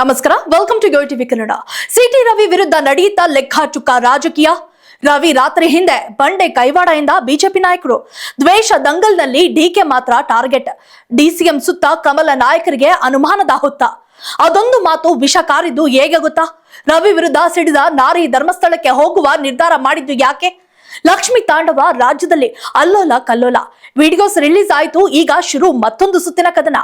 ನಮಸ್ಕಾರ. Welcome to TV Kannada C T Ravi ವಿರುದ್ಧ ನಡೆಯುತ್ತಾ ಲೆಕ್ಕಾಚುಕ್ಕ ರಾಜಕೀಯ? ರವಿ ರಾತ್ರಿ ಹಿಂದೆ ಬಂಡೆ ಕೈವಾಡದಿಂದ ಬಿಜೆಪಿ ನಾಯಕರು. ದ್ವೇಷ ದಂಗಲ್ನಲ್ಲಿ ಡಿಕೆ ಮಾತ್ರ ಟಾರ್ಗೆಟ್. ಡಿಸಿಎಂ ಸುತ್ತ ಕಮಲ ನಾಯಕರಿಗೆ ಅನುಮಾನದ ಹೊತ್ತ. ಅದೊಂದು ಮಾತು ವಿಷ ಕಾರಿದ್ದು ಹೇಗೆ ಗೊತ್ತಾ? ರವಿ ವಿರುದ್ಧ ಸಿಡಿದ ನಾರಿ ಧರ್ಮಸ್ಥಳಕ್ಕೆ ಹೋಗುವ ನಿರ್ಧಾರ ಮಾಡಿದ್ದು ಯಾಕೆ? ಲಕ್ಷ್ಮಿ ತಾಂಡವ ರಾಜ್ಯದಲ್ಲಿ ಅಲ್ಲೋಲ ಕಲ್ಲೋಲ. ವಿಡಿಯೋಸ್ ರಿಲೀಸ್ ಆಯ್ತು, ಈಗ ಶುರು ಮತ್ತೊಂದು ಸುತ್ತಿನ ಕದನ.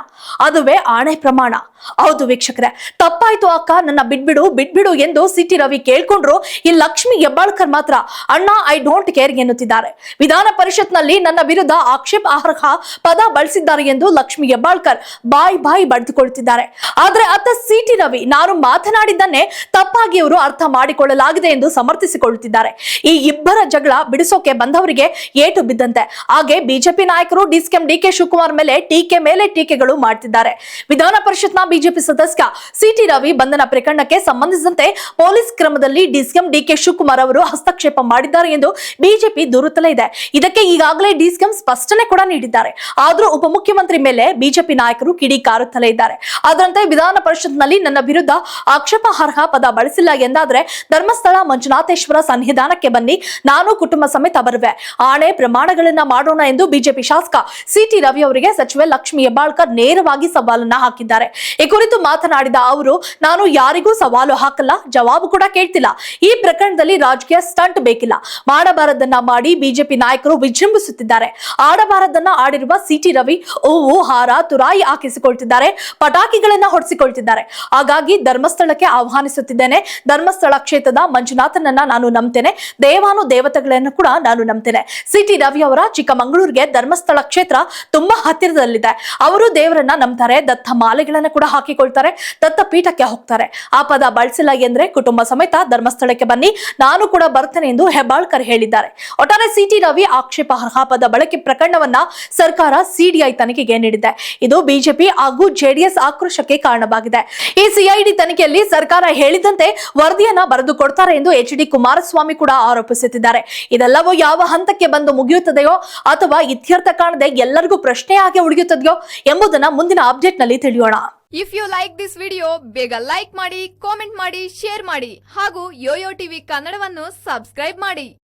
ಅದುವೇ ಆಣೆ ಪ್ರಮಾಣ. ಹೌದು ವೀಕ್ಷಕರೇ, ತಪ್ಪಾಯ್ತು ಅಕ್ಕ, ನನ್ನ ಬಿಡ್ಬಿಡು ಬಿಡ್ಬಿಡು ಎಂದು ಸಿಟಿ ರವಿ ಕೇಳ್ಕೊಂಡ್ರು, ಈ ಲಕ್ಷ್ಮಿ ಹೆಬ್ಬಾಳ್ಕರ್ ಮಾತ್ರ. ಅಣ್ಣ, ಐ ಡೋಂಟ್ ಕೇರ್ ಎನ್ನುತ್ತಿದ್ದಾರೆ. ವಿಧಾನ ಪರಿಷತ್ನಲ್ಲಿ ನನ್ನ ವಿರುದ್ಧ ಆಕ್ಷೇಪಾರ್ಹ ಪದ ಬಳಸಿದ್ದಾರೆ ಎಂದು ಲಕ್ಷ್ಮಿ ಹೆಬ್ಬಾಳ್ಕರ್ ಬಾಯ್ ಬಾಯ್ ಬಡಿದುಕೊಳ್ಳುತ್ತಿದ್ದಾರೆ ಆದ್ರೆ ಅತ್ತ ಸಿಟಿ ರವಿ, ನಾನು ಮಾತನಾಡಿದ್ದನ್ನೇ ತಪ್ಪಾಗಿ ಅವರು ಅರ್ಥ ಮಾಡಿಕೊಳ್ಳಲಾಗಿದೆ ಎಂದು ಸಮರ್ಥಿಸಿಕೊಳ್ಳುತ್ತಿದ್ದಾರೆ. ಈ ಇಬ್ಬರ ಜಗಳ ಬಿಡಿಸೋಕೆ ಬಂದವರಿಗೆ ಏಟು ಬಿದ್ದಂತೆ. ಹಾಗೆ ಬಿಜೆಪಿ ನಾಯಕರು ಡಿಸ್ಕೆಂ ಡಿಕೆ ಶಿವಕುಮಾರ್ ಮೇಲೆ ಟೀಕೆ ಮೇಲೆ ಟೀಕೆಗಳು ಮಾಡ್ತಿದ್ದಾರೆ. ವಿಧಾನ ಪರಿಷತ್ನ ಬಿಜೆಪಿ ಸದಸ್ಯ ಸಿಟಿ ರವಿ ಬಂಧನ ಪ್ರಕರಣಕ್ಕೆ ಸಂಬಂಧಿಸಿದಂತೆ ಪೊಲೀಸ್ ಕ್ರಮದಲ್ಲಿ ಡಿಸ್ಕೆಂ ಡಿಕೆ ಶಿವಕುಮಾರ್ ಅವರು ಹಸ್ತಕ್ಷೇಪ ಮಾಡಿದ್ದಾರೆ ಎಂದು ಬಿಜೆಪಿ ದೂರುತ್ತಲೇ ಇದೆ. ಇದಕ್ಕೆ ಈಗಾಗಲೇ ಡಿಸ್ಕೆಂ ಸ್ಪಷ್ಟನೆ ಕೂಡ ನೀಡಿದ್ದಾರೆ. ಆದ್ರೂ ಉಪಮುಖ್ಯಮಂತ್ರಿ ಮೇಲೆ ಬಿಜೆಪಿ ನಾಯಕರು ಕಿಡಿ ಕಾರುತ್ತಲೇ ಇದ್ದಾರೆ. ಅದರಂತೆ ವಿಧಾನ ಪರಿಷತ್ನಲ್ಲಿ ನನ್ನ ವಿರುದ್ಧ ಆಕ್ಷೇಪಾರ್ಹ ಪದ ಬಳಸಿಲ್ಲ ಎಂದಾದ್ರೆ ಧರ್ಮಸ್ಥಳ ಮಂಜುನಾಥೇಶ್ವರ ಸನ್ನಿಧಾನಕ್ಕೆ ಬನ್ನಿ. ನಾನು ಕುಟುಂಬ ಸಮೇತ ಬರುವೆ. ಆಣೆ ಪ್ರಮಾಣಗಳನ್ನ ಮಾಡೋಣ ಎಂದು ಬಿಜೆಪಿ ಶಾಸಕ ಸಿಟಿ ರವಿ ಅವರಿಗೆ ಸಚಿವೆ ಲಕ್ಷ್ಮಿ ಹೆಬ್ಬಾಳ್ಕರ್ ನೇರವಾಗಿ ಸವಾಲನ್ನ ಹಾಕಿದ್ದಾರೆ. ಈ ಕುರಿತು ಮಾತನಾಡಿದ ಅವರು, ನಾನು ಯಾರಿಗೂ ಸವಾಲು ಹಾಕಲ್ಲ, ಜವಾಬು ಕೂಡ ಕೇಳ್ತಿಲ್ಲ. ಈ ಪ್ರಕರಣದಲ್ಲಿ ರಾಜಕೀಯ ಸ್ಟಂಟ್ ಬೇಕಿಲ್ಲ. ಮಾಡಬಾರದನ್ನ ಮಾಡಿ ಬಿಜೆಪಿ ನಾಯಕರು ವಿಜೃಂಭಿಸುತ್ತಿದ್ದಾರೆ. ಆಡಬಾರದನ್ನ ಆಡಿರುವ ಸಿಟಿ ರವಿ ಹೂವು ಹಾರ, ತುರಾಯಿ ಹಾಕಿಸಿಕೊಳ್ತಿದ್ದಾರೆ, ಪಟಾಕಿಗಳನ್ನ ಹೊಡೆಸಿಕೊಳ್ತಿದ್ದಾರೆ. ಹಾಗಾಗಿ ಧರ್ಮಸ್ಥಳಕ್ಕೆ ಆಹ್ವಾನಿಸುತ್ತಿದ್ದೇನೆ. ಧರ್ಮಸ್ಥಳ ಕ್ಷೇತ್ರದ ಮಂಜುನಾಥನನ್ನ ನಾನು ನಂಬ್ತೇನೆ. ದೇವಾನು ದೇವತೆಗಳನ್ನು ಕೂಡ ನಾನು ನಂಬ್ತೇನೆ. ಸಿಟಿ ರವಿ ಅವರ ಚಿಕ್ಕಮಗಳೂರಿಗೆ ಧರ್ಮಸ್ಥಳ ಕ್ಷೇತ್ರ ತುಂಬಾ ಹತ್ತಿರದಲ್ಲಿದೆ. ಅವರು ದೇವರನ್ನ ನಂಬ್ತಾರೆ, ದತ್ತ ಮಾಲೆಗಳನ್ನ ಕೂಡ ಹಾಕಿಕೊಳ್ತಾರೆ, ದತ್ತ ಪೀಠಕ್ಕೆ ಹೋಗ್ತಾರೆ. ಆ ಪದ ಬಳಸಿಲ್ಲ ಎಂದ್ರೆ ಕುಟುಂಬ ಸಮೇತ ಧರ್ಮಸ್ಥಳಕ್ಕೆ ಬನ್ನಿ. ನಾನು ಕೂಡ ಬರ್ತೇನೆ ಎಂದು ಹೆಬ್ಬಾಳ್ಕರ್ ಹೇಳಿದ್ದಾರೆ. ಒಟ್ಟಾರೆ ಸಿಟಿ ರವಿ ಆಕ್ಷೇಪಾರ್ಹ ಪದ ಬಳಕೆ ಪ್ರಕರಣವನ್ನ ಸರ್ಕಾರ ಸಿಡಿಐ ತನಿಖೆಗೆ ನೀಡಿದೆ. ಇದು ಬಿಜೆಪಿ ಹಾಗೂ ಜೆಡಿಎಸ್ ಆಕ್ರೋಶಕ್ಕೆ ಕಾರಣವಾಗಿದೆ. ಈ ಸಿಐಡಿ ತನಿಖೆಯಲ್ಲಿ ಸರ್ಕಾರ ಹೇಳಿದಂತೆ ವರದಿಯನ್ನ ಬರೆದು ಕೊಡ್ತಾರೆ ಎಂದು ಎಚ್ ಡಿ ಕುಮಾರಸ್ವಾಮಿ ಕೂಡ ಆರೋಪಿಸುತ್ತಿದ್ದಾರೆ ಇದೆಲ್ಲವೂ ಯಾವ ಹಂತಕ್ಕೆ ಬಂದು ಮುಗಿಯುತ್ತದೆಯೋ ಅಥವಾ ಇತ್ಯರ್ಥ ಕಾಣದೆ ಎಲ್ಲರಿಗೂ ಪ್ರಶ್ನೆಯಾಗಿ ಉಳಿಯುತ್ತದೆಯೋ ಎಂಬುದನ್ನ ಮುಂದಿನ ಅಪ್ಡೇಟ್ನಲ್ಲಿ ತಿಳಿಯೋಣ. If you like this video ಬೇಗ ಲೈಕ್ ಮಾಡಿ ಕಾಮೆಂಟ್ ಮಾಡಿ ಶೇರ್ ಮಾಡಿ ಹಾಗೂ ಯೋಯೋ ಟಿವಿ ಕನ್ನಡವನ್ನು ಸಬ್ಸ್ಕ್ರೈಬ್ ಮಾಡಿ.